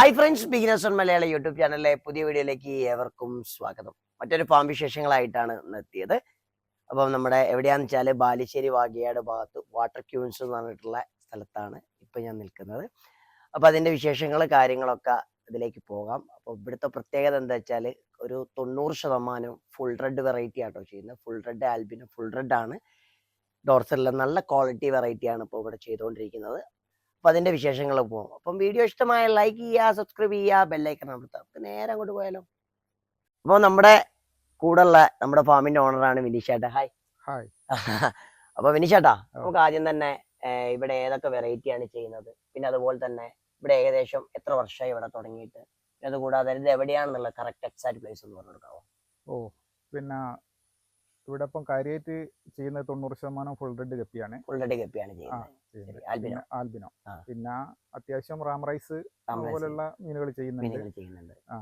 Hi friends beginners on Malayalam YouTube ചാനലിലെ പുതിയ വീഡിയോയിലേക്ക് ഏവർക്കും സ്വാഗതം. മറ്റൊരു ഫാം വിശേഷങ്ങളായിട്ടാണ് ഇന്ന് എത്തിയത്. അപ്പം നമ്മുടെ എവിടെയാന്ന് വെച്ചാൽ ബാലുശ്ശേരി വാഗയാട് ഭാഗത്ത് വാട്ടർ ക്യൂൻസ് എന്ന് പറഞ്ഞിട്ടുള്ള സ്ഥലത്താണ് ഇപ്പം ഞാൻ നിൽക്കുന്നത്. അപ്പം അതിന്റെ വിശേഷങ്ങൾ കാര്യങ്ങളൊക്കെ ഇതിലേക്ക് പോകാം. അപ്പോൾ ഇവിടുത്തെ പ്രത്യേകത എന്താ വെച്ചാൽ ഒരു തൊണ്ണൂറ് ശതമാനം ഫുൾ റെഡ് വെറൈറ്റി ആട്ടോ ചെയ്യുന്നത്. ഫുൾ റെഡ് ആൽബിന് ഫുൾ റെഡ് ആണ്. ഡോർസറിലെ നല്ല ക്വാളിറ്റി വെറൈറ്റി ആണ് ഇപ്പോൾ ഇവിടെ ചെയ്തുകൊണ്ടിരിക്കുന്നത്. അപ്പൊ അതിന്റെ വിശേഷങ്ങൾ പോകും. അപ്പം വീഡിയോ ഇഷ്ടമായ ലൈക്ക് ചെയ്യുക സബ്സ്ക്രൈബ് ചെയ്യുക ബെല്ലൈക്കൺ അമർത്താം നമുക്ക് നേരെ അങ്ങോട്ട് പോയാലോ? അപ്പോൾ നമ്മുടെ കൂടെ ഉള്ള നമ്മുടെ ഫാമിന്റെ ഓണറാണ് വിനീഷേട്ട ഹായ് ഹായ് അപ്പൊ വിനീഷേട്ടാ നമുക്ക് ആദ്യം തന്നെ ഇവിടെ ഏതൊക്കെ വെറൈറ്റി ആണ് ചെയ്യുന്നത്? പിന്നെ അതുപോലെ തന്നെ ഇവിടെ ഏകദേശം എത്ര വർഷമായി ഇവിടെ തുടങ്ങിയിട്ട്? അതുകൂടാതെ ഇത് എവിടെയാണെന്നുള്ള കറക്റ്റ് എക്സാക്ട് പ്ലേസ് ഒന്ന് പറഞ്ഞു കൊടുക്കാമോ ഓ പിന്നെ ഇവിടെ ഇപ്പം കാര്യമായിട്ട് ചെയ്യുന്നത് തൊണ്ണൂറ് ശതമാനം ഫുൾ റെഡ് കപ്പിയാണ്. ഫുള്ളടി കപ്പിയാണ് ചെയ്യുന്നത്. ആൽബിനോ? പിന്നെ ആൽബിനോ. പിന്നെ അത്യാവശ്യം റാം റൈസ് Ram rice. പോലുള്ള മീനുകൾ ചെയ്യുന്നുണ്ട്. ആ.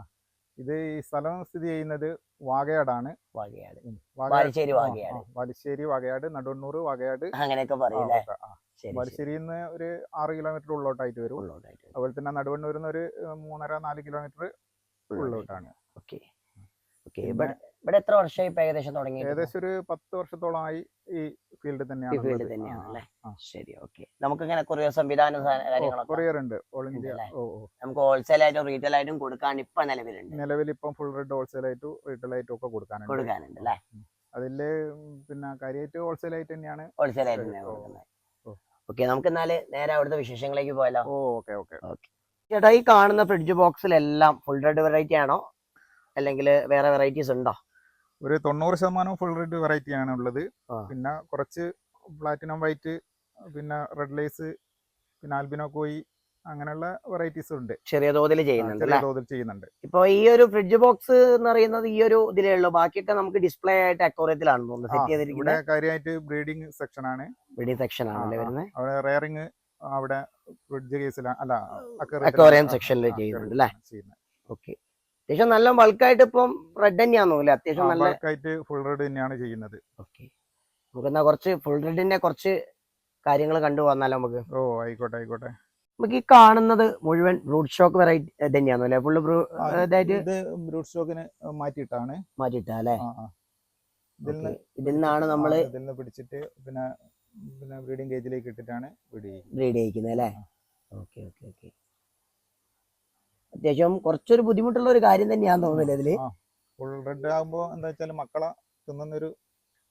ഇത് ഈ സ്ഥലം സ്ഥിതി ചെയ്യുന്നത് വാഗയാടാണ്. വാഗയാട്. ആ, വാഗയാട്. ആ, ബാലുശ്ശേരി വാകയാട് നടുവണ്ണൂർ വാഗയാട് അങ്ങനെയൊക്കെ ബാലുശ്ശേരിയിൽ നിന്ന് ഒരു ആറ് കിലോമീറ്റർ ഉള്ളോട്ടായിട്ട് വരും. അതുപോലെ തന്നെ നടുവണ്ണൂരിൽ നിന്ന് ഒരു മൂന്നര നാല് കിലോമീറ്റർ ഉള്ളോട്ടാണ്. ഓക്കെ. ഓക്കെ. ഇവിടെ എത്ര വർഷമായി ഏകദേശം തുടങ്ങി ഏകദേശം ഒരു പത്ത് വർഷത്തോളമായി ഈ ഫീൽഡിൽ ഈ തന്നെയാണ് ഫീൽഡ് ഉള്ളത്. തന്നെയാണ് ആ, അല്ലേ? ആ. ശരി ഓക്കെ. നമുക്ക് ഇങ്ങനെ കൊറിയർ സംവിധാനം സാ- കാര്യങ്ങളൊക്കെ കൊറിയർ ഉണ്ട്. All India. ഉണ്ടല്ലേ? ഓ ഓ. നമുക്ക് ഹോൾസെയിൽ ആയിട്ടും റീറ്റെയിൽ ആയിട്ടും കൊടുക്കാൻ ഇപ്പൊ നിലവിലുണ്ട്. നിലവിൽ ഇപ്പം ഫുൾ റെഡ് ഹോൾസെയിൽ ആയിട്ടും റീറ്റെയിൽ ആയിട്ടും ഒക്കെ കൊടുക്കാനുണ്ട്. കൊടുക്കാനുണ്ട് അല്ലേ? അതിൽ പിന്നെ കാര്യമായിട്ട് ഹോൾസെയിൽ ആയിട്ട് തന്നെയാണ്. ഹോൾസെയിൽ ആയിട്ട് കൊടുക്കുന്നത്. ഓക്കെ നമുക്ക് എന്നാൽ നേരെ അവിടുത്തെ വിശേഷങ്ങളിലേക്ക് പോയാലോ? Okay okay. ഓക്കെ. ചേട്ടാ ഈ കാണുന്ന ഫ്രിഡ്ജ് ബോക്സിലെല്ലാം ഫുൾ റെഡ് വെറൈറ്റി ആണോ? അല്ലെങ്കിൽ വേറെ വെറൈറ്റീസ് ഉണ്ടോ? ഒരു തൊണ്ണൂറ് ശതമാനം ഫുൾ റെഡ് വെറൈറ്റി ആണ് ഉള്ളത്. പിന്നെ കുറച്ച് പ്ലാറ്റിനം വൈറ്റ് പിന്നെ റെഡ് ലൈസ് പിന്നെ ആൽബിനോ കോയി അങ്ങനെയുള്ള വെറൈറ്റീസ് ഉണ്ട്. ചെറിയ തോതിൽ ചെയ്യുന്നുണ്ട് ചെറിയ അല്ലേ? തോതിൽ ചെയ്യുന്നുണ്ട്. ഇപ്പൊ ഈ ഒരു ഫ്രിഡ്ജ് ബോക്സ് എന്ന് പറയുന്നത് ഈ ഒരു ഇതിലേ ഉള്ളൂ. ബാക്കിയൊക്കെ നമുക്ക് ഡിസ്പ്ലേ ആയിട്ട് അക്വോറിയത്തിലാണ് തോന്നുന്നത് സെറ്റ് ചെയ്തിരിക്കുന്നത്? കാര്യമായിട്ട് ബ്രീഡിംഗ് സെക്ഷൻ ആണ്. ബ്രീഡിംഗ് സെക്ഷൻ ആണല്ലേ ആ. വരുന്നത് അവിടെ റെയറിങ് അവിടെ ഫ്രിഡ്ജ് കേസിലാണ് അല്ല അക്വറിയം സെക്ഷനിൽ ചെയ്യുന്നുണ്ട് അല്ലേ? ഓക്കെ അത്യാവശ്യം നല്ല ബൾക്കായിട്ട് ഇപ്പം റെഡ് തന്നെയാന്ന് അത്യാവശ്യം നല്ല ബൾക്കായിട്ട് ഫുൾ റെഡ് തന്നെയാണ് ചെയ്യുന്നത്. ഓക്കെ നമുക്ക് എന്നാ കുറച്ച് ഫുൾ റെഡിന്റെ കുറച്ച് കാര്യങ്ങൾ കണ്ടു വന്നാലോ നമുക്ക്? ഓ ആയിക്കോട്ടെ ആയിക്കോട്ടെ. നമുക്ക് ഈ കാണുന്നത് മുഴുവൻ ബ്രൂഡ് സ്റ്റോക്ക് വെറൈറ്റി തന്നെയാണോ അല്ലെ? Full brute സ്റ്റോക്കിന് മാറ്റിയിട്ടാണ്. മാറ്റിയിട്ടാ അല്ലെ? ആ, ആ. ഇതിൽ നിന്നാണ് നമ്മൾ ആ, ഇതിൽ നിന്ന് പിടിച്ചിട്ട് പിന്നെ പിന്നെ ബ്രീഡിംഗ് കേജിലേക്ക് ഇട്ടിട്ടാണ് ബ്രീഡ് ബ്രീഡ് ചെയ്യിക്കുന്നത് അല്ലേ? ഓക്കെ ഓക്കെ ഓക്കെ അത്യാവശ്യം കുറച്ചൊരു ബുദ്ധിമുട്ടുള്ള ഒരു കാര്യം തന്നെയാന്ന് തോന്നുന്നില്ല ഇതിൽ. ഫുൾ റെഡ് ആകുമ്പോ എന്താ വെച്ചാൽ മക്കളെ തിന്നുന്നൊരു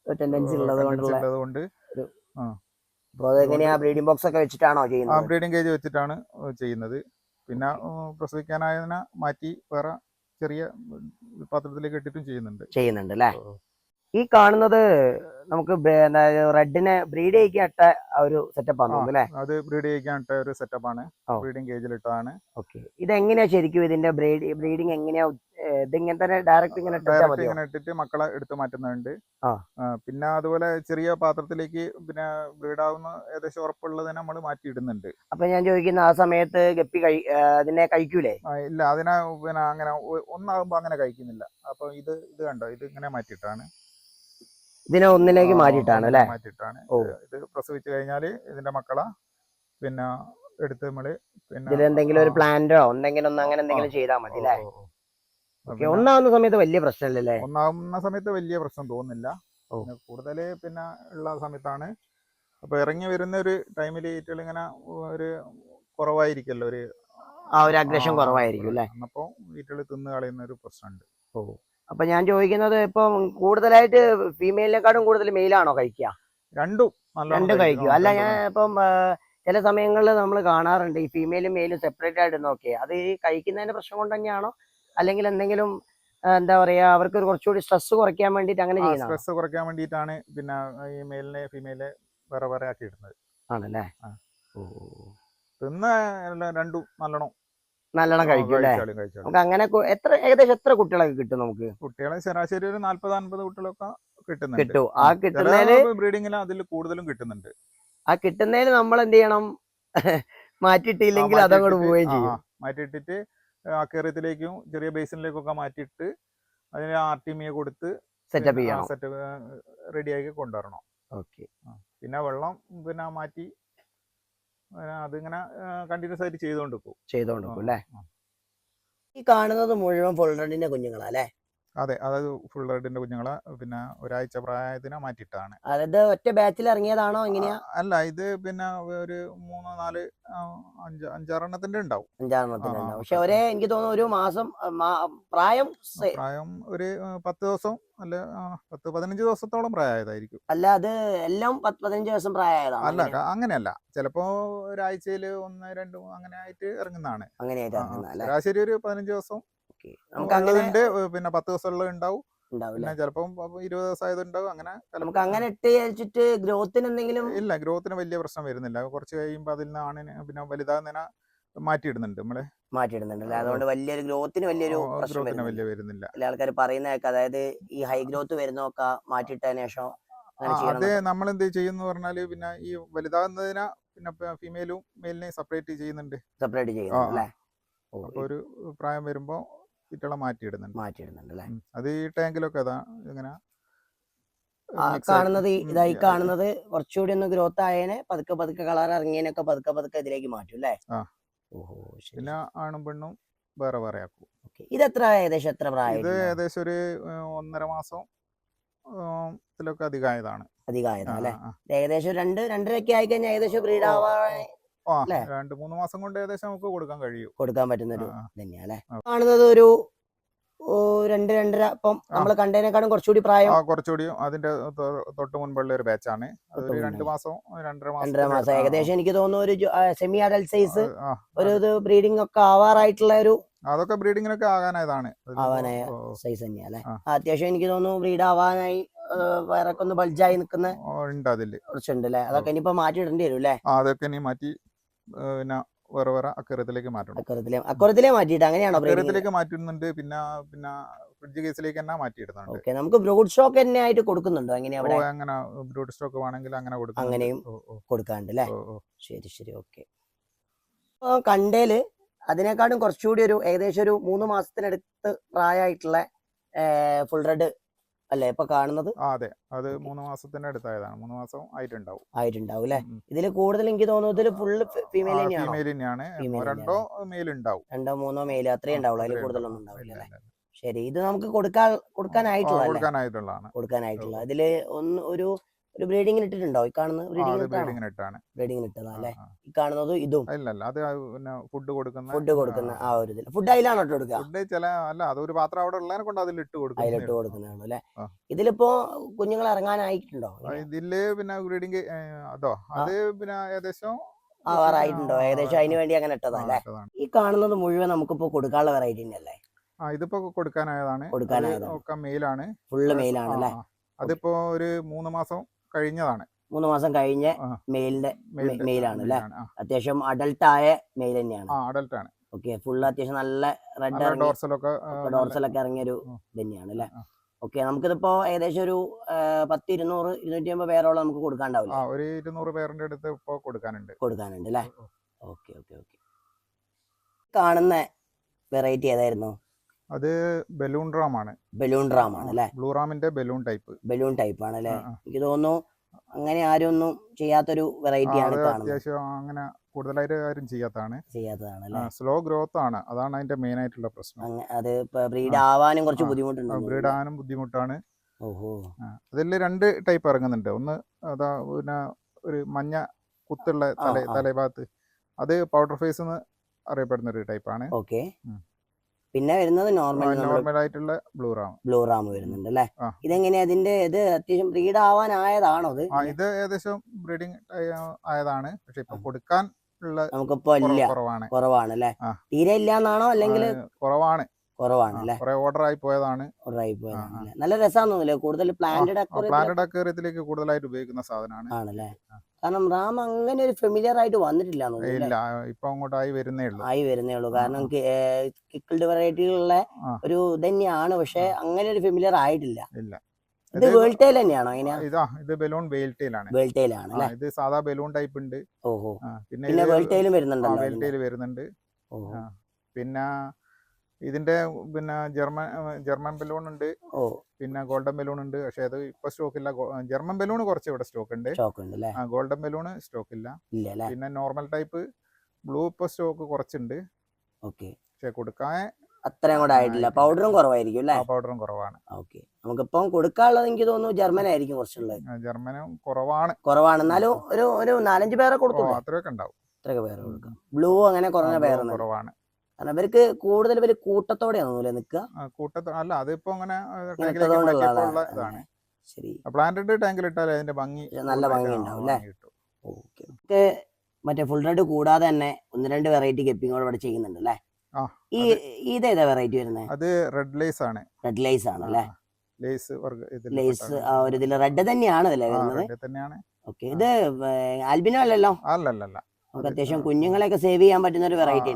ടെൻഡൻസി ഉള്ളത് കൊണ്ടുള്ള ഉള്ളത് കൊണ്ട് അപ്പൊ അതെങ്ങനെയാ ബ്രീഡിംഗ് ബോക്സ് ഒക്കെ വെച്ചിട്ടാണോ ആ ചെയ്യുന്നത്? ബ്രീഡിംഗ് കേജ് വെച്ചിട്ടാണ് ചെയ്യുന്നത്. പിന്നെ പ്രസവിക്കാനായതിനെ മാറ്റി വേറെ ചെറിയ പാത്രത്തിലേക്ക് ഇട്ടിട്ടും ചെയ്യുന്നുണ്ട്. ചെയ്യുന്നുണ്ട് അല്ലേ. ഈ കാണുന്നത് നമുക്ക് റെഡിനെ ബ്രീഡ് ചെയ്യിക്കാട്ട ഒരു സെറ്റപ്പ് ആണ് അല്ലേ? അത് ബ്രീഡ് ചെയ്യിക്കാട്ട ഒരു സെറ്റപ്പ് ആണ്. ബ്രീഡിംഗ് കേജിലിട്ടതാണ്. ഓക്കെ. ഇതെങ്ങനെയാ ശരിക്കും ഇതിന്റെ ബ്രീഡ് ബ്രീഡിംഗ് എങ്ങനെയാ ഏർ ഇതിങ്ങനെ തന്നെ ഡയറക്റ്റ് ഇങ്ങനെ ഡയറക്റ്റ് ഇങ്ങനെ ഇട്ടിട്ട് മക്കളെ എടുത്തു മാറ്റുന്നുണ്ട്. പിന്നെ അതുപോലെ ചെറിയ പാത്രത്തിലേക്ക് പിന്നെ ആവുന്ന ഏകദേശം ഉറപ്പുള്ളത് നമ്മൾ മാറ്റി ഇടുന്നുണ്ട് അപ്പൊ ഞാൻ ചോദിക്കുന്ന ആ സമയത്ത് ഗപ്പി കഴി അതിനെ കഴിക്കൂലേ? ഇല്ല അതിനെ പിന്നെ അങ്ങനെ ഒന്നാകുമ്പോ അങ്ങനെ കഴിക്കുന്നില്ല. അപ്പൊ ഇത് ഇത് കണ്ടോ ഇത് ഇങ്ങനെ മാറ്റിയിട്ടാണ്. ഇതിനെ ഒന്നിലേക്ക് മാറ്റിട്ടാണ് മാറ്റിയിട്ടാണ് അല്ലെ? മാറ്റിയിട്ടാണ്. ഓ. ഇത് പ്രസവിച്ചു കഴിഞ്ഞാൽ ഇതിന്റെ മക്കളെ. പിന്നെ എടുത്ത് നമ്മൾ പിന്നെ ഇതിന് എന്തെങ്കിലും ഒരു പ്ലാന്റോ എന്തെങ്കിലും ഒന്ന് അങ്ങനെ എന്തെങ്കിലും ചെയ്താൽ മതി അല്ലേ? ഓ, ഓ, ഓ. ഓക്കെ ഒന്നാവുന്ന സമയത്ത് വലിയ പ്രശ്നമില്ലല്ലേ ഒന്നാവുന്ന സമയത്ത് വലിയ പ്രശ്നം തോന്നുന്നില്ല. ഓ. പിന്നെ കൂടുതൽ പിന്നെ ഉള്ള സമയത്താണ്. അപ്പൊ ഇറങ്ങി വരുന്ന ഒരു ടൈമിൽ ഈറ്റകൾ ഇങ്ങനെ ഒരു കുറവായിരിക്കല്ലോ ഒരു ആ ഒരു അഗ്രഷൻ കുറവായിരിക്കും അല്ലേ? അപ്പൊ ഈറ്റകൾ തിന്ന് കളയുന്ന ഒരു പ്രശ്നമുണ്ട് അപ്പൊ ഞാൻ ചോദിക്കുന്നത് ഇപ്പം കൂടുതലായിട്ട് ഫീമെയിലിനെക്കാളും കൂടുതൽ മെയിലാണോ കഴിക്കുക? രണ്ടും രണ്ടും കഴിക്കും. അല്ല ഞാൻ ഇപ്പം ചില സമയങ്ങളിൽ നമ്മൾ കാണാറുണ്ട് ഈ ഫീമെയിലും മെയിലും സെപ്പറേറ്റ് ആയിട്ട് നോക്കി അത് ഈ കഴിക്കുന്നതിന്റെ പ്രശ്നം കൊണ്ട് തന്നെയാണോ? അല്ലെങ്കിൽ എന്തെങ്കിലും എന്താ പറയാ അവർക്ക് കുറച്ചുകൂടി സ്ട്രെസ് കുറയ്ക്കാൻ വേണ്ടിട്ട് അങ്ങനെ ചെയ്യുന്നത് സ്ട്രെസ് കുറയ്ക്കാൻ വേണ്ടിയിട്ടാണ് പിന്നെ ഈ മെയിലിനെ ഫീമെയിലെ വേറെ വേറെ ആക്കി ഇടുന്നത് ആണല്ലേ. ഓ. തിന്ന് രണ്ടും നല്ലോണം നല്ലോണം കഴിക്കും അല്ലേ? നമുക്ക് അങ്ങനെ എത്ര ഏകദേശം എത്ര കുട്ടികളൊക്കെ കിട്ടും നമുക്ക്? കുട്ടികളെ ശരാശരി ഒരു നാല്പത് അൻപത് കുട്ടികളൊക്കെ കിട്ടുന്നുണ്ട്. കിട്ടും. ആ കിട്ടുന്നതിൽ ബ്രീഡിങ്ങിൽ അതിൽ കൂടുതലും കിട്ടുന്നുണ്ട്. ആ കിട്ടുന്നതിൽ നമ്മൾ എന്ത് ചെയ്യണം മാറ്റിയിട്ടില്ലെങ്കിൽ അതങ്ങോട്ട് പോവുകയും ചെയ്യും. ആ, മാറ്റിയിട്ടിട്ട് അക്വേറിയത്തിലേക്കും ചെറിയ ബേസിനിലേക്കും ഒക്കെ മാറ്റിയിട്ട് അതിന് ആർ ടി മിയെ കൊടുത്ത് സെറ്റപ്പ് ചെയ്യണം. സെറ്റപ്പ് റെഡിയാക്കി കൊണ്ടുവരണം. ഓക്കെ. പിന്നെ വെള്ളം പിന്നെ മാറ്റി അതിങ്ങനെ കണ്ടിന്യൂസ് ആയിട്ട് ചെയ്തുകൊണ്ട് പോകും. ചെയ്തുകൊണ്ട് പോകും അല്ലേ? ഈ കാണുന്നത് മുഴുവൻ പൊള്ളണ്ടിന്റെ കുഞ്ഞുങ്ങളാ അല്ലേ? അതെ അതായത് ഫുൾ റെഡിന്റെ കുഞ്ഞുങ്ങളെ പിന്നെ ഒരാഴ്ച പ്രായത്തിന് മാറ്റിയിട്ടാണ്. അതായത് ഒറ്റ ബാച്ചിൽ ഇറങ്ങിയതാണോ എങ്ങനെയാ? അല്ല ഇത് പിന്നെ ഒരു മൂന്ന് നാല് അഞ്ച് അഞ്ചാറെണ്ണത്തിന്റെ ഉണ്ടാവും. പക്ഷെ ഒരേ എനിക്ക് തോന്നുന്നു ഒരു മാസം പ്രായം പ്രായം ഒരു പത്ത് ദിവസം അല്ല പത്ത് പതിനഞ്ച് ദിവസത്തോളം പ്രായമായതായിരിക്കും. അല്ല അത് എല്ലാം പത്ത് പതിനഞ്ച് ദിവസം പ്രായമായതാണ് അല്ല അങ്ങനെയല്ല. ചിലപ്പോ ഒരാഴ്ചയിൽ ഒന്ന് രണ്ട് അങ്ങനെ ആയിട്ട് ഇറങ്ങുന്നതാണ്. ശരാശരി ഒരു പതിനഞ്ച് ദിവസം ഓക്കെ. നമുക്ക് അങ്ങനെ പിന്നെ പത്ത് ദിവസം ഉള്ളത് ഉണ്ടാവും ഉണ്ടാവില്ല ചിലപ്പം ഇരുപത് ദിവസം അങ്ങനെ നമുക്ക് അങ്ങനെ ഇട്ട് വിചാരിച്ചിട്ട് ഗ്രോത്തിന് എന്തെങ്കിലും ഇല്ല ഗ്രോത്തിന് വലിയ പ്രശ്നം വരുന്നില്ല. കുറച്ച് കഴിയുമ്പോൾ അതിൽ നിന്ന് ആണിന് പിന്നെ വലുതാകുന്നതിനെ മാറ്റിയിടുന്നുണ്ട് നമ്മളെ. മാറ്റിയിടുന്നുണ്ടല്ലേ. അതുകൊണ്ട് വലിയൊരു ഗ്രോത്തിന് വലിയൊരു പ്രശ്നം ഗ്രോത്തിന് വലിയ വരുന്നില്ല. ആൾക്കാർ പറയുന്നതൊക്കെ അതായത് ഈ ഹൈ ഗ്രോത്ത് വരുന്നൊക്കെ മാറ്റിയിട്ടതിന് ശേഷം അത് നമ്മൾ എന്ത് ചെയ്യുന്നു പറഞ്ഞാൽ പിന്നെ ഈ വലുതാകുന്നതിനെ പിന്നെ ഫീമെയിലും മെയിലിനെയും സെപ്പറേറ്റ് ചെയ്യുന്നുണ്ട്. സെപ്പറേറ്റ് ചെയ്യുന്നു ആ, ആ. അല്ലേ? അപ്പൊ ഒരു പ്രായം വരുമ്പോ ഇറ്റളെ മാറ്റിയിടുന്നുണ്ട്. മാറ്റിയിടുന്നുണ്ട് അല്ലേ. അത് ഈ ടാങ്കിലൊക്കെ അതാ ഇങ്ങനെ കാണുന്നത് ഇതായി കാണുന്നത് കുറച്ചുകൂടി ഒന്ന് ഗ്രോത്ത് ആയതിനെ പതുക്കെ പതുക്കെ കളർ ഇറങ്ങിയതിനൊക്കെ പതുക്കെ പതുക്കെ ഇതിലേക്ക് മാറ്റും അല്ലേ? ഓഹോ പിന്നെ ആണും പെണ്ണും വേറെ വേറെ ആക്കും. ഇത് എത്ര ഏകദേശം എത്ര പ്രായം ഇത് ഏകദേശം ഒരു ഒന്നര മാസം ഇതിലൊക്കെ അധികമായതാണ് അധികമായതാണ് അല്ലെ? ഏകദേശം രണ്ട് രണ്ടരയൊക്കെ ആയി കഴിഞ്ഞാൽ ഏകദേശം ബ്രീഡ് ആവാൻ? രണ്ട് മൂന്ന് മാസം കൊണ്ട് ഏകദേശം നമുക്ക് കൊടുക്കാൻ കഴിയും. കൊടുക്കാൻ പറ്റുന്ന ഒരു ആ, ആ. തന്നെയാ അല്ലെ ആ. കാണുന്നത് ഒരു രണ്ട് രണ്ടര അപ്പം നമ്മൾ കണ്ടതിനേക്കാളും കുറച്ചുകൂടി പ്രായം കുറച്ചുകൂടി അതിന്റെ തൊട്ട് മുൻപുള്ള ഒരു ബാച്ചാണ് അതൊരു രണ്ട് മാസം രണ്ടര മാസം രണ്ടര മാസം. ഏകദേശം എനിക്ക് തോന്നുന്നു ഒരു സെമി അഡൽ സൈസ് ഒരു ഇത് ബ്രീഡിംഗ് ഒക്കെ ആവാറായിട്ടുള്ള ഒരു അതൊക്കെ ബ്രീഡിങ്ങിനൊക്കെ ആകാനായതാണ്. ആവാനായ സൈസ് തന്നെയാ അല്ലെ അത്യാവശ്യം എനിക്ക് തോന്നുന്നു ബ്രീഡ് ആവാനായി വേറെ വയറൊക്കെ ഒന്ന് ബൾജായി നിൽക്കുന്ന ഉണ്ട് അതിൽ. കുറച്ചുണ്ട് അല്ലെ അതൊക്കെ ഇനിയിപ്പോ മാറ്റി ഇടേണ്ടി വരും അല്ലെ അതൊക്കെ ഇനി മാറ്റി പിന്നെ വേറെ വേറെ അക്കരത്തിലേക്ക് മാറ്റണം. അക്കുറത്തിലെ അക്കുറത്തിലെ മാറ്റിയിട്ട് അങ്ങനെയാണോ അക്കരത്തിലേക്ക് മാറ്റുന്നുണ്ട് പിന്നെ പിന്നെ ഫ്രിഡ്ജ് കേസിലേക്ക് തന്നെ മാറ്റിയിടുന്നുണ്ട്. ഓക്കെ നമുക്ക് ബ്രൂഡ് സ്റ്റോക്ക് തന്നെ ആയിട്ട് കൊടുക്കുന്നുണ്ടോ എങ്ങനെയാ അവിടെ? അങ്ങനെ ബ്രൂഡ് സ്റ്റോക്ക് വേണമെങ്കിൽ അങ്ങനെ കൊടുക്കും അങ്ങനെയും കൊടുക്കാണ്ട് അല്ലെ. ശരി ശരി ഓക്കെ. കണ്ടേൽ അതിനേക്കാളും കുറച്ചുകൂടി ഒരു ഏകദേശം ഒരു മൂന്ന് മാസത്തിനടുത്ത് പ്രായമായിട്ടുള്ള ഫുൾ റെഡ് അല്ലേ? ഇപ്പൊ കാണുന്നത്? ആ അതെ. അത് മൂന്ന് മാസത്തിന്റെ അടുത്തായതാണ്. മൂന്ന് മാസം ആയിട്ടുണ്ടാവും. ആയിട്ടുണ്ടാവും അല്ലെ? ഇതിൽ കൂടുതൽ എനിക്ക് തോന്നുന്നു ഇതിൽ ഫുള്ള് ഫീമെയിൽ തന്നെയാണോ? ഫീമെയിൽ തന്നെയാണ്. Female രണ്ടോ മെയിൽ ഉണ്ടാവും രണ്ടോ മൂന്നോ മെയിൽ അത്രേ ഉണ്ടാവുള്ളൂ. അതിൽ കൂടുതലൊന്നും ഉണ്ടാവില്ല അല്ലേ. ശരി. ഇത് നമുക്ക് കൊടുക്കാൻ കൊടുക്കാനായിട്ടുള്ള കൊടുക്കാനായിട്ടുള്ളതാണ്. കൊടുക്കാനായിട്ടുള്ള. ഇതിൽ ഒന്ന് ഒരു ഒരു ബ്രീഡിങ്ങിന് ഇട്ടിട്ടുണ്ടോ? ഈ കാണുന്ന ബ്രീഡിംഗ് ഇട്ടാണ്? ബ്രീഡിംഗ് ഇട്ടതാ അല്ലെ. ഈ കാണുന്നത് ഇതും. അല്ലല്ല അത് പിന്നെ ഫുഡ് കൊടുക്കുന്ന ഫുഡ് കൊടുക്കുന്ന ആ. ഒരു ഇതിൽ ഫുഡ് അതിലാണോ ഇട്ട് കൊടുക്കുക ഫുഡ് ചില അല്ല അത് ഒരു പാത്രം അവിടെ ഉള്ളതിനെ കൊണ്ട് അതിൽ ഇട്ട് കൊടുക്കും അതിലിട്ട് കൊടുക്കുന്നതാണ് അല്ലെ. ഇതിലിപ്പോ കുഞ്ഞുങ്ങൾ ഇറങ്ങാനായിട്ടുണ്ടോ? ഇതിൽ പിന്നെ ബ്രീഡിംഗ് അതോ അത് പിന്നെ ഏകദേശം ആ ആ, ഏകദേശം അതിന് വേണ്ടി അങ്ങനെ ഇട്ടതാ അല്ലെ. ഈ കാണുന്നത് മുഴുവൻ നമുക്കിപ്പോ കൊടുക്കാനുള്ള വെറൈറ്റി അല്ലേ ആ ഇതിപ്പോ കൊടുക്കാനായതാണ്. കൊടുക്കാനായതാണ്. ഒക്കെ മെയിലാണ് ഫുള്ള് മെയിലാണ് അല്ലെ. അതിപ്പോ ഒരു മൂന്ന് മാസം കഴിഞ്ഞതാണ്. മൂന്ന് മാസം കഴിഞ്ഞ മെയിലിന്റെ മെയിലാണ് അല്ലേ? അത്യാവശ്യം അഡൽട്ട് ആയ മെയിൽ തന്നെയാണ് അഡൽട്ട് ആണ് ഓക്കെ ഫുള്ള് അത്യാവശ്യം നല്ല റെഡ് ഡോർസലൊക്കെ ഡോർസലൊക്കെ ഇറങ്ങിയൊരു. തന്നെയാണ് അല്ലെ. ഓക്കെ നമുക്കിതിപ്പോ ഏകദേശം ഒരു പത്ത് ഇരുന്നൂറ് ഇരുന്നൂറ്റി അമ്പത് പേരോളം നമുക്ക് കൊടുക്കാണ്ടാവില്ല ഒരു ഇരുന്നൂറ് പേരുടെ അടുത്ത് ഇപ്പോ കൊടുക്കാനുണ്ട്. കൊടുക്കാനുണ്ട് അല്ലെ? Okay okay okay. കാണുന്ന വെറൈറ്റി ഏതായിരുന്നു? അത് ബലൂൺ റാം ആണ്. ബലൂൺ റാം ആണ് അല്ലെ? ബ്ലൂ റാമിന്റെ ബലൂൺ ടൈപ്പ്. ബലൂൺ ടൈപ്പ് ആണ് അല്ലെ. എനിക്ക് തോന്നുന്നു അങ്ങനെ ആരും ഒന്നും ചെയ്യാത്തൊരു വെറൈറ്റി ആണ് അത്യാവശ്യം അങ്ങനെ കൂടുതലായിട്ട് ആരും ചെയ്യാത്തതാണ്. ചെയ്യാത്തതാണ് സ്ലോ ഗ്രോത്ത് ആണ്. അതാണ് അതിന്റെ മെയിൻ ആയിട്ടുള്ള പ്രശ്നം. അത് ബ്രീഡ് ആവാനും കുറച്ച് ബുദ്ധിമുട്ടുണ്ട് ബ്രീഡ് ആവാനും ബുദ്ധിമുട്ടാണ്. ഓഹോ. അതിൽ രണ്ട് ടൈപ്പ് ഇറങ്ങുന്നുണ്ട്. ഒന്ന് അതാ പിന്നെ ഒരു മഞ്ഞ കുത്തുള്ള തല. തലഭാഗത്ത്. അത് പൗഡർ ഫേസ് എന്ന് അറിയപ്പെടുന്ന ഒരു ടൈപ്പാണ് ഓക്കെ. പിന്നെ വരുന്നത് നോർമൽ നോർമൽ ആയിട്ടുള്ള ബ്ലൂ റാം. ബ്ലൂ റാം വരുന്നുണ്ട് അല്ലേ. ഇതെങ്ങനെയാ ഇതിന്റെ ഇത് അത്യാവശ്യം ബ്രീഡ് ആവാനായതാണോ അത്? ആ ഇത് ഏകദേശം ബ്രീഡിംഗ് ആയതാണ്. പക്ഷെ ഇപ്പൊ കൊടുക്കാൻ നമുക്കിപ്പോ ഇല്ല. കുറവാണ്. കുറവാണ് അല്ലെ? തീരെ ഇല്ല എന്നാണോ അല്ലെങ്കിൽ കുറവാണ്. കുറവാണ് അല്ലെ? ഓർഡർ ആയി പോയതാണ്. ഓർഡർ ആയി പോയതാണ് നല്ല രസമാണെന്ന് തോന്നുന്നില്ലേ? കൂടുതൽ പ്ലാന്റഡ് പ്ലാനഡ് അക്വേറിയത്തിലേക്ക് കൂടുതലായിട്ട് ഉപയോഗിക്കുന്ന സാധനമാണ്. ആണല്ലേ. കാരണം റാം അങ്ങനെ ഒരു ഫെമിലിയർ ആയിട്ട് വന്നിട്ടില്ല ഇല്ല ഇപ്പൊ അങ്ങോട്ടായി വരുന്നേ ഉള്ളൂ. ആയി വരുന്നേ ഉള്ളൂ. കാരണം കിക്കിൾഡ് വെറൈറ്റികളുടെ ഒരു തന്നെയാണ് പക്ഷെ അങ്ങനെ ഒരു ഫെമിലിയർ ആയിട്ടില്ല. ഇല്ല. ഇത് വേൾഡ് ടൈൽ തന്നെയാണോ ഇതാ ഇത് ബലൂൺ വേൾഡ് ടൈൽ ആണ്. അല്ലെ? ഇത് സാധാ ബലൂൺ ടൈപ്പ് ഉണ്ട്. ഓഹോ. പിന്നെ വേൾഡ് ടൈലും വരുന്നുണ്ടല്ലോ വേൾഡ് ടൈൽ വരുന്നുണ്ട്. പിന്നെ ഇതിന്റെ പിന്നെ ജർമ്മൻ ജർമ്മൻ ബലൂൺ ഉണ്ട്. ഓ. പിന്നെ ഗോൾഡൻ ബലൂൺ ഉണ്ട്. പക്ഷെ അത് ഇപ്പൊ സ്റ്റോക്ക് ഇല്ല. ജർമ്മൻ ബലൂൺ കുറച്ച് ഇവിടെ സ്റ്റോക്ക് ഉണ്ട്. ആ ഗോൾഡൻ ബലൂൺ സ്റ്റോക്ക് ഇല്ല. പിന്നെ നോർമൽ ടൈപ്പ് ബ്ലൂ ഇപ്പൊ സ്റ്റോക്ക് കുറച്ചുണ്ട്. ഓക്കെ പക്ഷെ കൊടുക്കാൻ അത്രയും കൂടെ ആയിട്ടില്ല. പൗഡറും കുറവായിരിക്കും അല്ലേ പൗഡറും കുറവാണ്. ഓക്കെ നമുക്കിപ്പം കൊടുക്കാനുള്ളത് എനിക്ക് തോന്നുന്നു ജർമ്മൻ ആയിരിക്കും കുറച്ചുള്ളത്. ജർമ്മനും കുറവാണ്. കുറവാണ്. എന്നാലും ഒരു ഒരു നാലഞ്ച് പേരെ കൊടുക്കും അത്രയൊക്കെ ഉണ്ടാവും. അത്രയൊക്കെ പേരെ കൊടുക്കാം. ബ്ലൂ അങ്ങനെ കുറഞ്ഞ പേര് കുറവാണ്. കാരണം ഇവർക്ക് കൂടുതൽ ഇവർ കൂട്ടത്തോടെയാണ് നിൽക്കുക? കൂട്ടത്ത് അല്ല അതിപ്പോ അങ്ങനെ ശരി. പ്ലാന്റഡ് ടാങ്കിൽ ഇട്ടാൽ അതിന്റെ ഭംഗി നല്ല ഭംഗി ഉണ്ടാവും അല്ലേ? ഓക്കെ. മറ്റേ ഫുൾ റെഡ് കൂടാതെ തന്നെ ഒന്ന് രണ്ട് വെറൈറ്റി കെപ്പിങ്ങോട് ഇവിടെ ചെയ്യുന്നുണ്ട് അല്ലേ? ഈ ഇതേതാ വെറൈറ്റി വരുന്നത് അത് റെഡ് ലേസ് ആണ്. റെഡ് ലൈസ് ആണ് അല്ലേ? ലേസ് ആ ഒരു ഇതിൽ റെഡ് തന്നെയാണ് ഇതിലെ വരുന്നത്. റെഡ് തന്നെയാണ്. ഓക്കെ. ഇത് ആൽബിനോ അല്ലല്ലോ? അല്ലല്ലല്ല. നമുക്ക് അത് അത്യാവശ്യം കുഞ്ഞുങ്ങളെയൊക്കെ സേവ് ചെയ്യാൻ പറ്റുന്ന ഒരു വെറൈറ്റി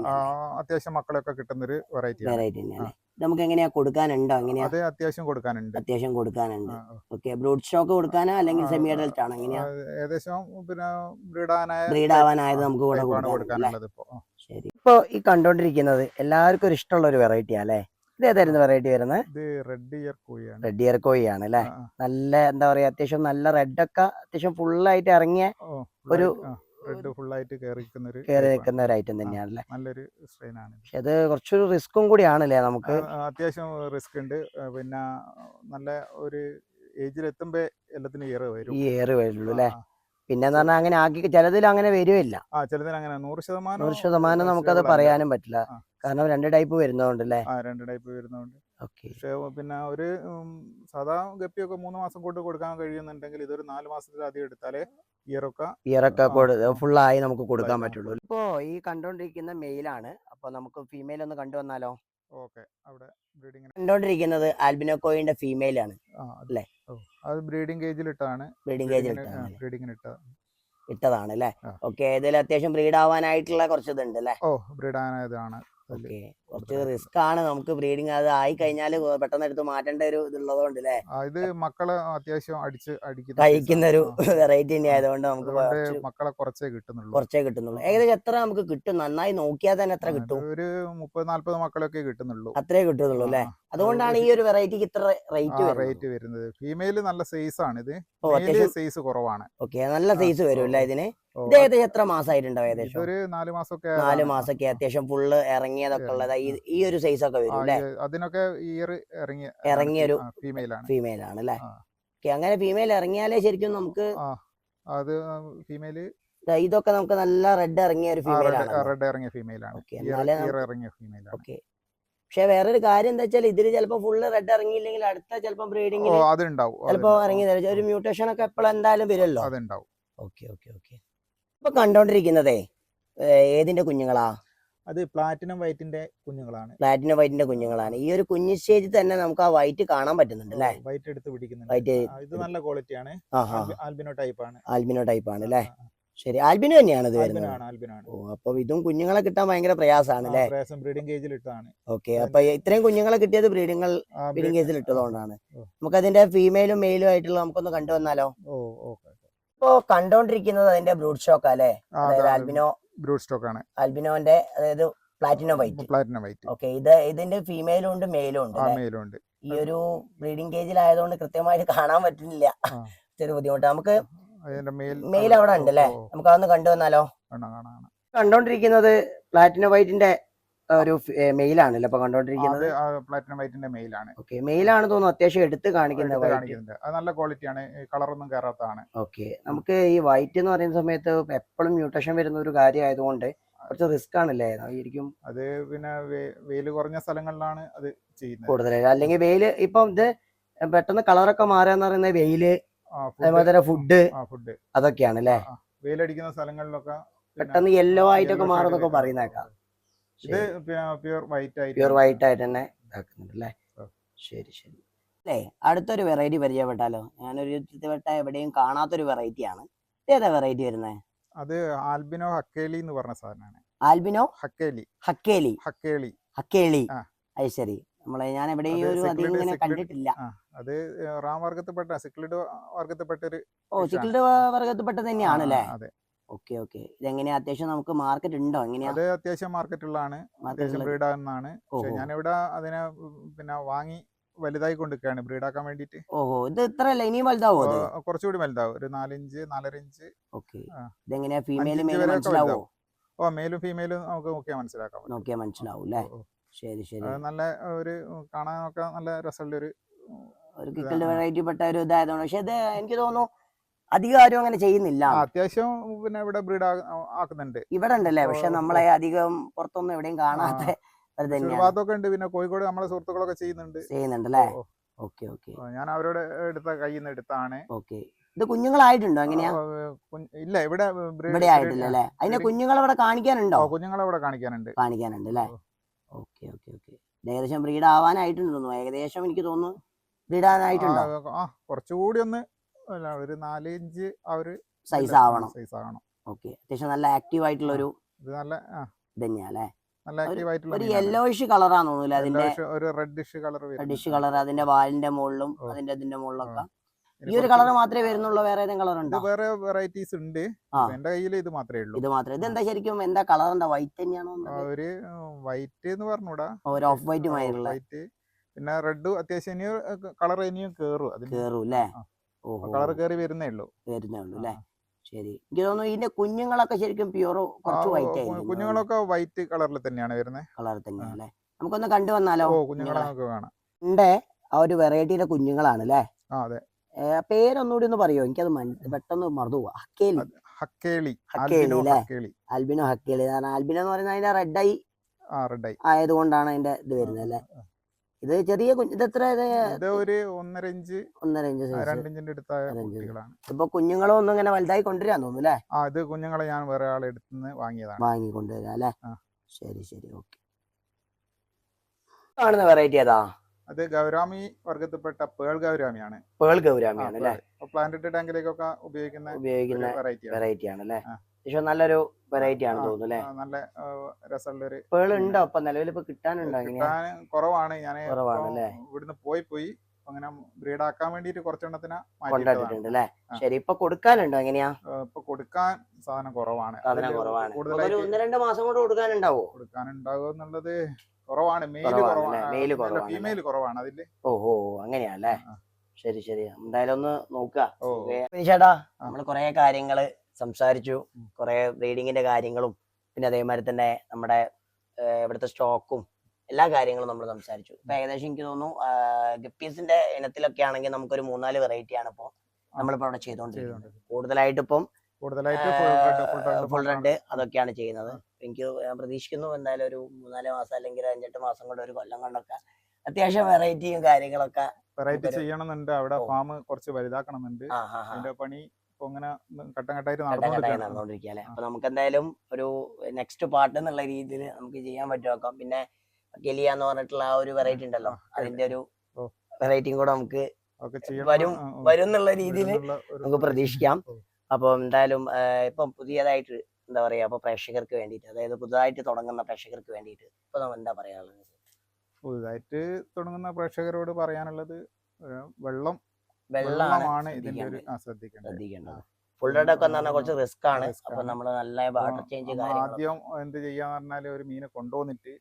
അത്യാവശ്യം മക്കളൊക്കെ കിട്ടുന്ന ഒരു വെറൈറ്റി ആണ് വെറൈറ്റി തന്നെയാണ് നമുക്ക് എങ്ങനെയാ കൊടുക്കാനുണ്ടോ? എങ്ങനെയാ? അതെ അത്യാവശ്യം കൊടുക്കാനുണ്ട്. അത്യാവശ്യം കൊടുക്കാനുണ്ട്. ഓക്കെ ബ്രൂഡ് സ്റ്റോക്ക് കൊടുക്കാനോ അല്ലെങ്കിൽ സെമി അഡൽട്ട് ആണോ? എങ്ങനെയാ? ഏകദേശം പിന്നെ ബ്രീഡാനായ ബ്രീഡ് ആവാനായത് നമുക്ക് കൂടെ ആണ് കൊടുക്കാനുള്ളത് ഇപ്പൊ. ശരി. ഇപ്പോ ഈ കണ്ടോണ്ടിരിക്കുന്നത് എല്ലാവർക്കും ഒരു ഇഷ്ടമുള്ള ഒരു വെറൈറ്റി അല്ലേ ഇത് ഏതായിരുന്നു വെറൈറ്റി വരുന്നത് ഇത് റെഡ് ഇയർ കോഴിയാണ്. റെഡ് ഇയർ കോയി ആണ് അല്ലേ. നല്ല എന്താ പറയാ അത്യാവശ്യം നല്ല റെഡ് ഒക്കെ അത്യാവശ്യം ഫുള്ളായിട്ട് ആയിട്ട് ഇറങ്ങിയ ഒരു- റെഡ് ഫുൾ ആയിട്ട് കയറിക്കുന്ന ഒരു ഐറ്റം തന്നെയാണല്ലേ? നല്ലൊരു സ്ട്രെയിൻ ആണ് പക്ഷെ അത് കുറച്ചൊരു റിസ്ക്കും കൂടിയാണല്ലേ നമുക്ക്? അത്യാവശ്യം റിസ്ക് ഉണ്ട്. പിന്നെ നല്ല ഒരു ഏജിൽ എത്തുമ്പോ എല്ലാത്തിനും ഇയർ വരും. ഈ ഏറ് വരുള്ളൂ അല്ലേ? പിന്നെ എന്ന് പറഞ്ഞാൽ അങ്ങനെ ആക്കി ചിലതിൽ അങ്ങനെ വരുമില്ല ആ ചിലതിന് അങ്ങനെ നൂറ് ശതമാനം നൂറ് ശതമാനം നമുക്കത് പറയാനും പറ്റില്ല. കാരണം രണ്ട് ടൈപ്പ് വരുന്നതുകൊണ്ട് അല്ലേ രണ്ട് ടൈപ്പ് വരുന്നതുകൊണ്ട്. പക്ഷെ പിന്നെ ഒരു സാധാ ഗപ്പിയൊക്കെ മൂന്ന് മാസം കൊണ്ട് കൊടുക്കാൻ കഴിയുന്നുണ്ടെങ്കിൽ ഇതൊരു നാല് മാസത്തിലധികം എടുത്താലേ ഇയറൊക്കെ ഫുള്ളായി നമുക്ക് കൊടുക്കാൻ പറ്റുള്ളൂ. ഇപ്പോ ഈ കണ്ടോണ്ടിരിക്കുന്ന മെയിലാണ്. അപ്പൊ നമുക്ക് ഫീമെയിൽ ഒന്ന് കണ്ടുവന്നാലോ ഓക്കെ. അവിടെ ബ്രീഡിംഗ് കണ്ടോണ്ടിരിക്കുന്നത് ആൽബിനോക്കോയിന്റെ ഫീമെയിൽ ആണ് അല്ലേ? അത് ബ്രീഡിംഗ് കേജിൽ ഇട്ടാണ് ബ്രീഡിംഗ് കേജിൽ ബ്രീഡിങ്ങിന് ഇട്ട ഇട്ടതാണ് അല്ലേ. ഓക്കെ ഇതിൽ അത്യാവശ്യം ബ്രീഡ് ആവാനായിട്ടുള്ള കുറച്ച് ഇതുണ്ട് അല്ലേ? ഓ ബ്രീഡാനായതാണ് അതിൽ ഓക്കെ. കുറച്ച് റിസ്ക് ആണ് നമുക്ക് ബ്രീഡിങ് അത് ആയി കഴിഞ്ഞാൽ പെട്ടെന്ന് എടുത്ത് മാറ്റേണ്ട ഒരു ഇതുള്ളതുകൊണ്ട് അല്ലേ ഇത് മക്കളെ അത്യാവശ്യം അടിച്ച് അടിക്കുന്ന കഴിക്കുന്ന ഒരു. വെറൈറ്റി തന്നെ ആയതുകൊണ്ട് നമുക്ക് മക്കളെ കുറച്ചേ കിട്ടുന്നുള്ളൂ. കുറച്ചേ കിട്ടുന്നുള്ളൂ. ഏകദേശം എത്ര നമുക്ക് കിട്ടും? നന്നായി നോക്കിയാൽ തന്നെ എത്ര കിട്ടും? ഒരു മുപ്പത് നാല്പത് മക്കളൊക്കെ കിട്ടുന്നുള്ളൂ. അത്രേ കിട്ടുന്നുള്ളൂ അല്ലേ അതുകൊണ്ടാണ് ഈ ഒരു വെറൈറ്റിക്ക് ഇത്ര റേറ്റ് റേറ്റ് വരുന്നത്. ഫീമെയിൽ നല്ല സൈസ് ആണ് ഇത്. സൈസ് കുറവാണ്. ഓക്കെ നല്ല സൈസ് വരും അല്ലേ ഇതിന്? ഇത് ഏകദേശം എത്ര മാസമായിട്ടുണ്ടാവും ഏകദേശം? ഇതൊരു നാല് മാസമൊക്കെ നാല് അത്യാവശ്യം ഫുള്ള് ഇറങ്ങിയതൊക്കെ ഉള്ളത് ഈ ഒരു സൈസ് ഒക്കെ വരും അല്ലേ? അതിനൊക്കെ ഇയർ ഇറങ്ങിയ ഇറങ്ങിയൊരു ഫീമെയിൽ ആണ്. അല്ലേ. അങ്ങനെ ഫീമെയിൽ ഇറങ്ങിയാലേ ശരിക്കും നമുക്ക് അത് ഫീമെയിൽ ഇതൊക്കെ നമുക്ക് നല്ല റെഡ് ഇറങ്ങിയ ഒരു ഫീമെയിൽ ആണ്. റെഡ് ഇറങ്ങിയ ഓക്കെ പക്ഷെ വേറൊരു കാര്യം എന്താ വെച്ചാൽ ഇതിൽ ചിലപ്പോൾ ഫുള്ള് റെഡ് ഇറങ്ങിയില്ലെങ്കിൽ അടുത്ത ചിലപ്പോൾ അതുണ്ടാവും ചിലപ്പോൾ ഇറങ്ങി ഒരു മ്യൂട്ടേഷൻ ഒക്കെ എപ്പോഴും എന്തായാലും വരുമല്ലോ. അതുണ്ടാവും ഓക്കെ ഓക്കെ ഓക്കെ ഇപ്പൊ കണ്ടോണ്ടിരിക്കുന്നതേ ഏതിന്റെ കുഞ്ഞുങ്ങളാ? അത് പ്ലാറ്റിനം വൈറ്റിന്റെ കുഞ്ഞുങ്ങളാണ്. പ്ലാറ്റിനം വൈറ്റിന്റെ കുഞ്ഞുങ്ങളാണ്. ഈ ഒരു കുഞ്ഞു സ്റ്റേജിൽ തന്നെ നമുക്ക് ആ വൈറ്റ് കാണാൻ പറ്റുന്നുണ്ട് അല്ലേ? വൈറ്റ് എടുത്ത് പിടിക്കുന്നുണ്ട്. ഇത് നല്ല ക്വാളിറ്റിയാണ്. ആൽബിനോ ടൈപ്പ് ആണ് ആൽബിനോ ടൈപ്പ് ആണ് അല്ലേ. ശരി ആൽബിനോ തന്നെയാണ് ഇത് വരുന്നത്? ഓ അപ്പൊ ഇതും കുഞ്ഞുങ്ങളെ കിട്ടാൻ ഭയങ്കര പ്രയാസമാണ് അല്ലേ? പ്രയാസം ബ്രീഡിംഗ് കേജിൽ ഇട്ടതാണ്. ഓക്കെ അപ്പൊ ഇത്രയും കുഞ്ഞുങ്ങളെ കിട്ടിയത് ബ്രീഡിങ്ങൾ ബ്രീഡിംഗ് കേജിൽ ഇട്ടതുകൊണ്ടാണ്. നമുക്ക് അതിന്റെ ഫീമെയിലും മെയിലും ആയിട്ടുള്ള നമുക്കൊന്ന് കണ്ടുവന്നാലോ? ഓ ഓക്കെ ഇപ്പോ കണ്ടോണ്ടിരിക്കുന്നത് അതിന്റെ ബ്രൂഡ് സ്റ്റോക്ക് അല്ലേ അതായത് ആൽബിനോ ബ്രൂഡ് സ്റ്റോക്ക് ആണ്. ആൽബിനോന്റെ അതായത് platinum white. Platinum white. Okay ഇത് ഇതിന്റെ ഫീമെയിലും ഉണ്ട് മെയിലും ഉണ്ട്? മെയിലും ഉണ്ട്. ഈ ഒരു ബ്രീഡിംഗ് കേജിൽ ആയതുകൊണ്ട് കൃത്യമായിട്ട് കാണാൻ പറ്റുന്നില്ല. ചെറിയ ബുദ്ധിമുട്ട്. നമുക്ക് മെയിൽ അവിടെ ഉണ്ട് അല്ലേ നമുക്ക് അതൊന്ന് കണ്ടുവന്നാലോ? വന്നാലോ കാണാം കാണാം. കണ്ടോണ്ടിരിക്കുന്നത് പ്ലാറ്റിനം വൈറ്റിന്റെ ഒരു മെയിൽ അല്ലേ ഇപ്പൊ കണ്ടോണ്ടിരിക്കുന്നത്. പ്ലാറ്റിനം വൈറ്റിന്റെ മെയിലാണ്. ഓക്കെ മെയിലാണ് തോന്നുന്നു അത്യാവശ്യം എടുത്ത് കാണിക്കുന്ന വൈറ്റ് കാണിക്കുന്നുണ്ട്. അത് നല്ല ക്വാളിറ്റിയാണ് കളറൊന്നും കയറാത്തതാണ് ഓക്കെ നമുക്ക് ഈ വൈറ്റ് എന്ന് പറയുന്ന സമയത്ത് എപ്പോഴും മ്യൂട്ടേഷൻ വരുന്ന ഒരു കാര്യമായതുകൊണ്ട് കുറച്ച് റിസ്ക് ആണല്ലേ? ആയിരിക്കും അത് പിന്നെ വെയിൽ കുറഞ്ഞ സ്ഥലങ്ങളിലാണ് അത് ചെയ്യുന്നത്. കൂടുതൽ അല്ലെങ്കിൽ വെയിൽ ഇപ്പം ഇത് പെട്ടെന്ന് കളറൊക്കെ മാറാന്ന് പറയുന്ന പറയുന്നത് വെയിൽ അതേപോലെ തന്നെ ഫുഡ് ഫുഡ് അതൊക്കെയാണ് അല്ലേ? വെയിലടിക്കുന്ന സ്ഥലങ്ങളിലൊക്കെ പെട്ടെന്ന് യെല്ലോ ആയിട്ടൊക്കെ മാറുന്നൊക്കെ പറയുന്നേക്കാം. ഇത് പ്യൂർ വൈറ്റ് ആയിട്ട് പ്യൂർ വൈറ്റ് ആയിട്ട് തന്നെ ഇതാക്കുന്നുണ്ട് അല്ലേ? ശരി ശരി. അല്ലേ അടുത്തൊരു വെറൈറ്റി പരിചയപ്പെട്ടാലോ? ഞാനൊരു വട്ട എവിടെയും കാണാത്തൊരു വെറൈറ്റി ആണ്. ഏതാ വെറൈറ്റി വരുന്നത് അത് ആൽബിനോ ഹക്കേലി എന്ന് പറഞ്ഞ സാധനമാണ്. ആൽബിനോ ഹക്കേലി. ഹക്കേലി. ഹക്കേലി. ഹക്കേലി. അത് ശരി. നമ്മളെ ഞാൻ എവിടെയും ഒരു അധികം ഇങ്ങനെ കണ്ടിട്ടില്ല. അത് റാം വർഗത്തിൽപ്പെട്ട സിക്ലിഡ് വർഗത്തിൽപ്പെട്ട ഒരു ഓ സിക്ലിഡ് വർഗത്തിൽപ്പെട്ട തന്നെയാണ് അല്ലേ? അതെ. Okay okay. ഇതെങ്ങനെയാ? അത്യാവശ്യം നമുക്ക് മാർക്കറ്റ് ഉണ്ടോ? എങ്ങനെയാ? അത് അത്യാവശ്യം മാർക്കറ്റുള്ളതാണ് അത്യാവശ്യം മാർക്കറ്റിൽ ബ്രീഡ് ആകുന്നതാണ് പക്ഷെ ഓഹോ. ഞാനിവിടെ അതിനെ പിന്നെ വാങ്ങി വലുതായി കൊണ്ടിരിക്കുകയാണ്. ബ്രീഡാക്കാൻ വേണ്ടിയിട്ട്. ഓഹോ. ഇത് ഇത്രയല്ല ഇനിയും വലുതാവോ കുറച്ചുകൂടി വലുതാവും. ഒരു നാലിഞ്ച് നാലര ഇഞ്ച്. ഓക്കെ. ഇതെങ്ങനെയാ? ഫീമെയിൽ മെയിൽ മനസ്സിലാവോ? ഓ മെയിലും ഫീമെയിലും നമുക്ക് നോക്കിയാൽ മനസ്സിലാക്കാം നോക്കിയാൽ മനസ്സിലാവും അല്ലേ. ശരി ശരി. നല്ല ഒരു കാണാനൊക്കെ നല്ല രസമുള്ള ഒരു ഒരു. കിക്കലിന്റെ വെറൈറ്റി പെട്ട ഒരു ഇതായതുകൊണ്ട്. പക്ഷെ ഇത് എനിക്ക് തോന്നുന്നു അധികം ആരും അങ്ങനെ ചെയ്യുന്നില്ല. അത്യാവശ്യം പിന്നെ ഇവിടെ ബ്രീഡ് ആക്കുന്നുണ്ട്. ഇവിടെ ഉണ്ടല്ലേ? പക്ഷെ. നമ്മളെ അധികം പുറത്തൊന്നും എവിടെയും കാണാത്ത ഭാഗത്തൊക്കെ ഉണ്ട്. പിന്നെ കോഴിക്കോട് നമ്മളെ സുഹൃത്തുക്കളൊക്കെ ചെയ്യുന്നുണ്ട്. ചെയ്യുന്നുണ്ടല്ലേ? Okay okay. ഞാൻ അവരോട് എടുത്ത കയ്യിൽ നിന്ന് എടുത്താണ്. ഓക്കെ. ഇത് കുഞ്ഞുങ്ങളായിട്ടുണ്ടോ എങ്ങനെയാ? ഇല്ല ഇവിടെ ഇവിടെ ആയിട്ടില്ല അല്ലേ? അതിന്റെ കുഞ്ഞുങ്ങൾ ഇവിടെ കാണിക്കാനുണ്ടോ? ഓ, ഇവിടെ കാണിക്കാനുണ്ട്. കാണിക്കാനുണ്ട് അല്ലേ. Okay okay okay. ഏകദേശം ബ്രീഡ് ആവാനായിട്ടുണ്ട് തോന്നുന്നു. ഏകദേശം എനിക്ക് തോന്നുന്നു ബ്രീഡ് ആവാനായിട്ടുണ്ടോ കുറച്ചുകൂടി ഒന്ന് അല്ല ഒരു നാല് ഇഞ്ച് ആ ഒരു സൈസ് ആവണം. സൈസ് ആവണം. ഓക്കെ അത്യാവശ്യം നല്ല ആക്റ്റീവ് ആയിട്ടുള്ള ഒരു ഇത് നല്ല ആ, തന്നെയാ നല്ല ആക്റ്റീവ് ആയിട്ടുള്ള ഒരു. യെല്ലോയിഷ് കളറാന്ന് തോന്നുന്നില്ല അതിന്റെ ഒരു റെഡിഷ് കളർ ഡിഷ് കളർ അതിന്റെ വാലിന്റെ മുകളിലും. അതിന്റെ ഇതിന്റെ മുകളിലൊക്കെ. ഈ ഒരു കളർ മാത്രമേ വരുന്നുള്ളൂ വേറെ ഏതെങ്കിലും കളർ ഉണ്ടോ? വേറെ വെറൈറ്റീസ് ഉണ്ട്. എന്റെ കയ്യിൽ ഇത് മാത്രമേ ഉള്ളൂ. ഇത് മാത്രമേ. ഇത് എന്താ ശരിക്കും? എന്താ കളർ എന്താ വൈറ്റ് തന്നെയാണോ ഒരു വൈറ്റ് എന്ന് പറഞ്ഞൂടാ. ഒരു ഓഫ് വൈറ്റ് മാതിരിയുള്ള വൈറ്റ് പിന്നെ റെഡ് അത്യാവശ്യം ഇനിയും കളർ ഇനിയും കേറും കേറും അല്ലേ? കളർ കയറി വരുന്നേ ഉള്ളൂ. വരുന്നേ ഉള്ളൂ അല്ലേ? ശരി. എനിക്ക് തോന്നുന്നു ഇതിന്റെ കുഞ്ഞുങ്ങളൊക്കെ ശരിക്കും പ്യൂറോ കുറച്ച് വൈറ്റ് ആയിരിക്കും കുഞ്ഞുങ്ങളൊക്കെ വൈറ്റ് കളറിൽ തന്നെയാണ് വരുന്നത് കളറിൽ തന്നെയാണ് അല്ലേ? നമുക്കൊന്ന് കണ്ടു വന്നാലോ? കുഞ്ഞുങ്ങളെ നമുക്ക് കാണാം. ഉണ്ട് ആ ഒരു വെറൈറ്റിയുടെ കുഞ്ഞുങ്ങളാണ് അല്ലേ? അതെ. പേരൊന്നുകൂടി ഒന്ന് പറയോ? എനിക്കത് പെട്ടെന്ന് മറന്നു ഹക്കേലി. ഹക്കേളി ഹക്കേളി ആൽബിനോ അല്ലേ? ഹക്കേളി ആൽബിനോ ഹക്കേലി. കാരണം ആൽബിനോ എന്ന് പറയുന്നത് അതിന്റെ റെഡ് ആയി ആയതുകൊണ്ടാണ് അതിന്റെ ഇത് വരുന്നത് അല്ലേ? ഇത് ചെറിയ കുഞ്ഞ് ഇത് എത്ര ഒരു ഒന്നര ഇഞ്ച് ഒന്നര ഇഞ്ച് ആ, സൈസ് ഇഞ്ചിന്റെ അടുത്ത രണ്ട് ഇഞ്ച്. കുട്ടികളാണ്. ഇപ്പൊ കുഞ്ഞുങ്ങളും ഒന്നും ഇങ്ങനെ വലുതായി കൊണ്ടുവരാൻ തോന്നുന്നു അല്ലേ ആ ഇത് കുഞ്ഞുങ്ങളെ ഞാൻ വേറെ ആളെ അടുത്തുനിന്ന് വാങ്ങിയതാണ്. വാങ്ങി കൊണ്ടുവരാം അല്ലേ? ശരി ശരി ഓക്കെ. കാണുന്ന വെറൈറ്റി ഏതാ? അത് ഗൗരാമി വർഗത്തിൽപ്പെട്ട പേൾ ഗൗരാമിയാണ്. പേൾ ഗൗരാമിയാണ് അല്ലേ? പ്ലാന്റഡ് ടാങ്കിലേക്കൊക്കെ ഉപയോഗിക്കുന്ന ഉപയോഗിക്കുന്ന വെറൈറ്റി ആണ്. അല്ലേ. പക്ഷെ നല്ലൊരു വെറൈറ്റി ആണ് തോന്നുന്നു അല്ലേ? നല്ല രസമുള്ള ഒരു പേൾ ഉണ്ടോ ഇപ്പൊ നിലവിൽ ഇപ്പൊ കിട്ടാനുണ്ടോ കുറവാണ്. ഞാൻ കുറവാണ് അല്ലേ? ഇവിടുന്ന് പോയി പോയി അങ്ങനെ ബ്രീഡ് ആക്കാൻ വേണ്ടിട്ട് കുറച്ചെണ്ണത്തിനെ കൊണ്ടിട്ടുണ്ട് അല്ലേ? ശരി ഇപ്പൊ കൊടുക്കാനുണ്ടോ എങ്ങനെയാ? ഇപ്പൊ കൊടുക്കാൻ സാധനം കുറവാണ്. സാധനം കുറവാണ്. അപ്പൊ ഒരു ഒന്ന് രണ്ട് മാസം കൊണ്ട് കൊടുക്കാനുണ്ടാവോ? കൊടുക്കാനുണ്ടാവുക എന്നുള്ളത് കുറവാണ്. മെയിൽ കുറവാണ് ഫീമെയിൽ കുറവാണ്. അതിൽ ഓഹോ അങ്ങനെയാ അല്ലേ? ശരി ശരി. എന്തായാലും ഒന്ന് നോക്കുക. ചേട്ടാ നമ്മൾ കൊറേ കാര്യങ്ങൾ സംസാരിച്ചു. കുറെ ബ്രീഡിങ്ങിന്റെ കാര്യങ്ങളും പിന്നെ അതേമാതിരി തന്നെ നമ്മുടെ ഇവിടുത്തെ സ്റ്റോക്കും എല്ലാ കാര്യങ്ങളും നമ്മൾ സംസാരിച്ചു. ഇപ്പൊ ഏകദേശം എനിക്ക് തോന്നുന്നു ഗപ്പീസിന്റെ ഇനത്തിലൊക്കെ ആണെങ്കിൽ നമുക്കൊരു മൂന്നാൽ വെറൈറ്റി ആണ് ഇപ്പോ നമ്മളിപ്പോ അവിടെ ചെയ്തുകൊണ്ടിരിക്കുന്നത് കൂടുതലായിട്ട് ഇപ്പം കൂടുതലായിട്ട് ഫുൾ റെഡ് അതൊക്കെയാണ് ചെയ്യുന്നത്. എനിക്ക് ഞാൻ പ്രതീക്ഷിക്കുന്നു എന്തായാലും ഒരു മൂന്നാൽ മാസം അല്ലെങ്കിൽ അഞ്ചെട്ട് മാസം കൊണ്ട് ഒരു കൊല്ലം കൊണ്ടൊക്കെ അത്യാവശ്യം വെറൈറ്റിയും കാര്യങ്ങളൊക്കെ വെറൈറ്റി ചെയ്യണമെന്നുണ്ട്. അവിടെ. ഫാം കുറച്ച് വലുതാക്കണമെന്നുണ്ട്. അതിന്റെ പണി ഇപ്പൊ ഇങ്ങനെ ഘട്ടം ഘട്ടമായിട്ട് നടന്നുകൊണ്ടിരിക്കുക അല്ലെ. അപ്പൊ നമുക്ക് എന്തായാലും ഒരു നെക്സ്റ്റ് പാർട്ട് എന്നുള്ള രീതിയിൽ നമുക്ക് ചെയ്യാൻ പറ്റും. നോക്കാം പിന്നെ ഗലിയ എന്ന് പറഞ്ഞിട്ടുള്ള ആ ഒരു വെറൈറ്റി ഉണ്ടല്ലോ. അതിന്റെ ഒരു. വെറൈറ്റിയും കൂടെ നമുക്ക് വരും- വരും എന്നുള്ള രീതിയിൽ നമുക്ക് പ്രതീക്ഷിക്കാം. അപ്പൊ എന്തായാലും ഇപ്പൊ പുതിയതായിട്ട് എന്താ പറയാ ഇപ്പൊ പ്രേക്ഷകർക്ക് വേണ്ടിയിട്ട് അതായത് പുതുതായിട്ട് തുടങ്ങുന്ന പ്രേക്ഷകർക്ക് വേണ്ടിയിട്ട് ഇപ്പൊ നമ്മൾ എന്താ പറയാനുള്ളത്? പുതുതായിട്ട് തുടങ്ങുന്ന പ്രേക്ഷകരോട് പറയാനുള്ളത് വെള്ളം വെള്ളമാണ് ഇതിന്റെ ഒരു ശ്രദ്ധിക്കേണ്ടത്. ഫുൾ ഒക്കെ പറഞ്ഞാൽ കുറച്ച് റിസ്ക് ആണ്. അപ്പൊ നമ്മൾ നല്ല വാട്ടർ ചേഞ്ച് ആദ്യം എന്ത് ചെയ്യാന്ന് പറഞ്ഞാൽ ഒരു മീനെ കൊണ്ടുവന്നിട്ട്.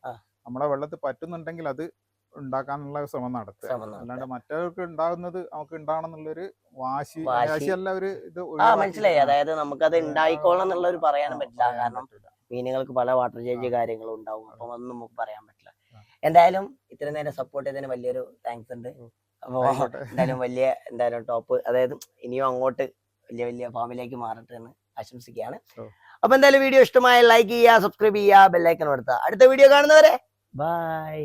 നമ്മളെ വെള്ളത്തിൽ പറ്റുന്നുണ്ടെങ്കിൽ അത് ഉണ്ടാക്കാനുള്ള ശ്രമം നടത്തുക. അല്ലാണ്ട് മറ്റവർക്ക് ഉണ്ടാകുന്നത് നമുക്ക് ഉണ്ടാകണമെന്നുള്ളൊരു വാശി വാശി. വാശിയല്ല ഒരു ഇത് മനസ്സിലായി. അതായത് നമുക്കത് ഉണ്ടായിക്കോളണം എന്നുള്ളൊരു പറയാനും പറ്റില്ല. കാരണം മീനുകൾക്ക് പല വാട്ടർ ചേഞ്ച് കാര്യങ്ങളും ഉണ്ടാവും. അപ്പൊ അതൊന്നും നമുക്ക് പറയാൻ പറ്റില്ല. എന്തായാലും ഇത്രയും നേരം സപ്പോർട്ട് ചെയ്തതിന് വലിയൊരു താങ്ക്സ് ഉണ്ട്. അപ്പോൾ എന്തായാലും വലിയ എന്തായാലും ടോപ്പ് അതായത് ഇനിയും അങ്ങോട്ട് വലിയ വലിയ ഫാമിലേക്ക് മാറട്ടെ എന്ന് ആശംസിക്കുകയാണ്. അപ്പൊ എന്തായാലും വീഡിയോ ഇഷ്ടമായ ലൈക്ക് ചെയ്യുക സബ്സ്ക്രൈബ് ചെയ്യുക ബെല്ലൈക്കൺ കൊടുത്തുക അടുത്ത വീഡിയോ കാണുന്നവരെ ബൈ